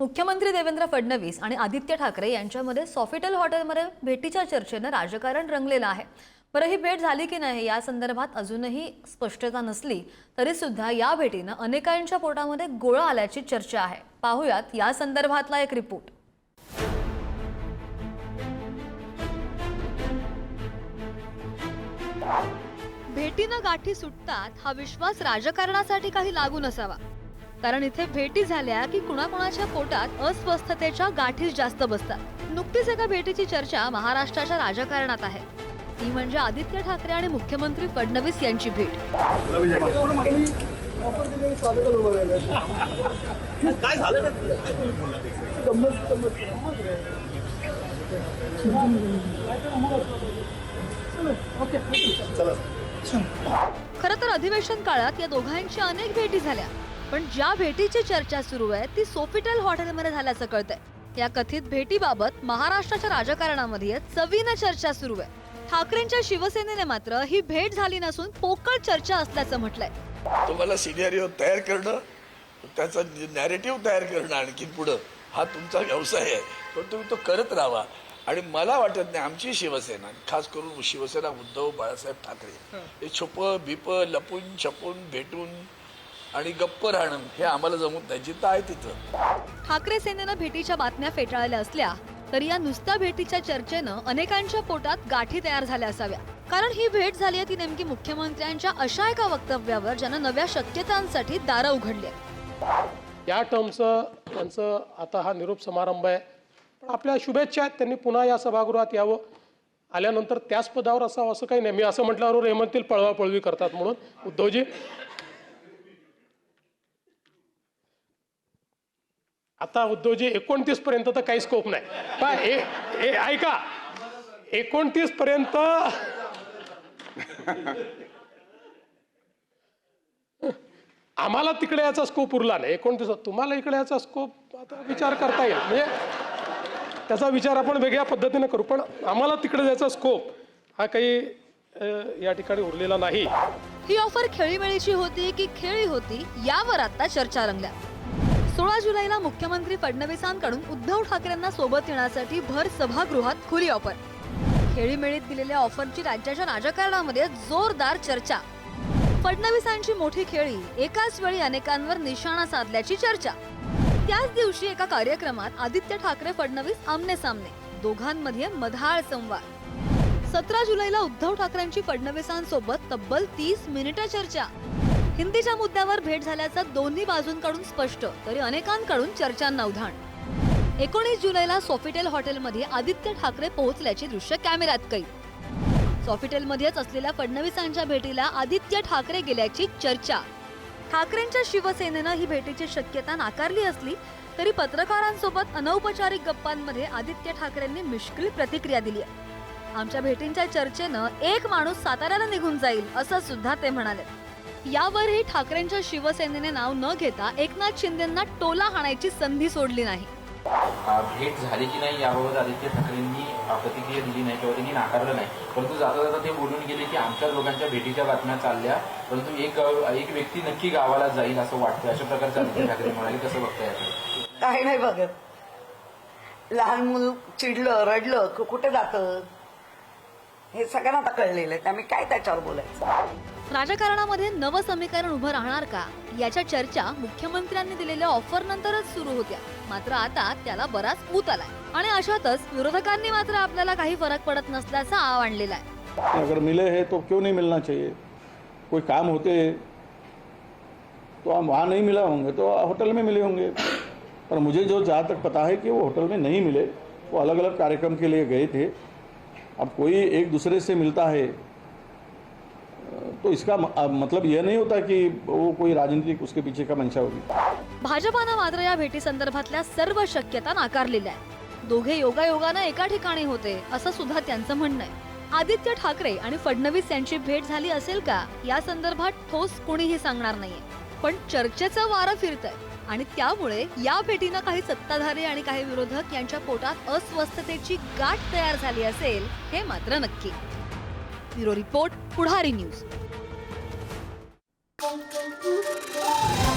मुख्यमंत्री देवेंद्र फडणवीस आणि आदित्य ठाकरे यांच्यामध्ये सॉफिटल हॉटेलमध्ये भेटीच्या चर्चेनं राजकारण रंगलेलं आहे. बरं ही भेट झाली की नाही या संदर्भात अजूनही स्पष्टता नसली तरी सुद्धा या भेटीनं अनेकांच्या पोटामध्ये गोळा आल्याची चर्चा आहे. पाहुयात या संदर्भातला एक रिपोर्ट. भेटीनं गाठी सुटतात हा विश्वास राजकारणासाठी काही लागू नसावा कारण इथे भेटी झाल्या की कुणाकुणाच्या पोटात अस्वस्थतेच्या गाठीच जास्त बसतात. नुकतीच एका भेटीची चर्चा महाराष्ट्राच्या राजकारणात आहे. ती म्हणजे आदित्य ठाकरे आणि मुख्यमंत्री फडणवीस यांची भेट. खरं तर अधिवेशन काळात या दोघांच्या अनेक भेटी झाल्या. पण ज्या भेटीची चर्चा सुरू आहे ती सोफिटल हॉटेलमध्ये झाल्याचं कळतंय. या कथित भेटीबाबत महाराष्ट्राच्या राजकारणामध्ये चवीनं चर्चा सुरू आहे. ठाकरेंच्या शिवसेनेने मात्र ही भेट झाली नसून पोकळ चर्चा असल्याचं म्हटलंय. तुम्हाला सिनेरिओ तयार करणं त्याचा नॅरेटिव्ह तयार करणं आणखी पुढं हा तुमचा व्यवसाय आहे. पण तुम्ही तो करत राहा. आणि मला वाटत नाही आमची शिवसेना खास करून शिवसेना उद्धव बाळासाहेब ठाकरे हे छुप बिप लपून छपून भेटून आणि गप्प राहणं हे आम्हाला जमत नाही. जिथं आहे तिथं. ठाकरे सेनेनं भेटीच्या बातम्या फेटाळल्या असल्या तरी या नुसत्या भेटीच्या चर्चेनं अनेकांच्या पोटात गाठी तयार झाल्या असाव्या. कारण ही भेट झाली आहे ती नेमकी मुख्यमंत्र्यांच्या अशा एका वक्तव्यावर ज्यानं नव्या शक्यतांसाठी दारं उघडली या टर्मचं त्यांचं आता हा निरोप समारंभ आहे. पण आपल्या शुभेच्छा आहेत. त्यांनी पुन्हा या सभागृहात यावं. आल्यानंतर त्याच पदावर असावं असं काही नाही. मी असं म्हटल्यावर हे म्हणतील पळवापळवी करतात म्हणून. उद्धवजी आता उद्धवजी एकोणतीस पर्यंत तर काही स्कोप नाही. पण ऐका. एकोणतीस पर्यंत आम्हाला तिकडे याचा स्कोप उरला नाही. एकोणतीस तुम्हाला इकडे याचा स्कोप आता विचार करता येईल. म्हणजे त्याचा विचार आपण वेगळ्या पद्धतीने करू पण आम्हाला तिकडे याचा स्कोप हा काही या ठिकाणी उरलेला नाही. ही ऑफर खेळीमेळीची होती की खेळी होती यावर आता चर्चा रंगल्या. सोळा जुलैला मुख्यमंत्री फडणवीसांकडून उद्धव ठाकरेंना सोबत येण्यासाठी भर सभागृहात खुली ऑफर. खेळीमेळीत दिलेल्या ऑफरची राज्याच्या राजकारणामध्ये जोरदार चर्चा. फडणवीसांची मोठी खेळी एकाच वेळी अनेकांवर निशाणा साधल्याची चर्चा. त्याच दिवशी एका कार्यक्रमात आदित्य ठाकरे फडणवीस आमने सामने दोघांमध्ये मधाळ संवाद. सतरा जुलैला उद्धव ठाकरेंची फडणवीसांसोबत तब्बल तीस मिनिटं चर्चा. हिंदीच्या मुद्द्यावर भेट झाल्याचं दोन्ही बाजूंकडून स्पष्ट तरी अनेकांकडून चर्चांना उधाण. एकोणीस जुलैला सॉफिटेल हॉटेलमध्ये आदित्य ठाकरे पोहोचल्याची दृश्य कॅमेऱ्यात कैद. सॉफिटेलमध्येच असलेल्या फडणवीसांच्या भेटीला आदित्य ठाकरे गेल्याची चर्चा. ठाकरेंच्या शिवसेनेनं ही भेटीची शक्यता नाकारली असली तरी पत्रकारांसोबत अनौपचारिक गप्पांमध्ये आदित्य ठाकरेंनी मिश्किल प्रतिक्रिया दिली. आहे आमच्या भेटींच्या चर्चेनं एक माणूस साताऱ्याला निघून जाईल असं सुद्धा ते म्हणाले. यावरही ठाकरेंच्या शिवसेनेने नाव न घेता एकनाथ शिंदेंना टोला हाणायची संधी सोडली नाही. भेट झाली की नाही याबाबत आदित्य ठाकरेंनी प्रतिक्रिया दिली नाही किंवा त्यांनी नाकारलं नाही. परंतु जाता जाता ते बोलून गेले की आमच्या दोघांच्या भेटीच्या बातम्या चालल्या. परंतु एक एक व्यक्ती नक्की गावाला जाईल असं वाटतं अशा प्रकारचं आदित्य ठाकरे म्हणाले. कसं बघताय याकडे? काही नाही बघत. लहान मूल चिडलं रडलं कुठे जातं? हे सगळ्यांना आता कळलेलं आहे. त्यामुळे काय त्याच्यावर बोलायचं? राजकारणामध्ये नवं समीकरण उभं राहणार का? याच्या चर्चा मुख्यमंत्र्यांनी दिलेल्या ऑफर नंतरच सुरू होत्या. मात्र आता त्याला बराच ऊत आलाय. आणि अशातच विरोधकांनी मात्र आपल्याला काही फरक पडत नसल्याचा आव आणलेला आहे. अगर मिले है तो क्यों नहीं मिलना चाहिए? कोई काम होते तो हम वहाँ नहीं मिला होंगे तो होटल में मिले होंगे। पर मुझे जो जहाँ तक पता है कि वो होटल में नहीं मिले वो अलग अलग कार्यक्रम के लिए गए थे। अब कोई एक दूसरे से मिलता है तो इसका मतलब यह नहीं होता की वो कोई राजनीतिक उसके पीछे का मंशा होगी। भाजपानं मात्र या भेटी संदर्भातल्या सर्व शक्यता नाकारलेल्या आहेत. दोघे योगायोगानं एका ठिकाणी होते असं सुद्धा त्यांचं म्हणणं आहे. आदित्य ठाकरे आणि फडणवीस यांची भेट झाली असेल का या संदर्भात ठोस कोणीही सांगणार नाहीये. पण चर्चेचं वारं फिरतंय आणि त्यामुळे या भेटीनं काही सत्ताधारी आणि काही विरोधक यांच्या पोटात अस्वस्थतेची गाठ तयार झाली असेल हे मात्र नक्की. Bureau report Pudhari news. Bom, bom, bom, bom.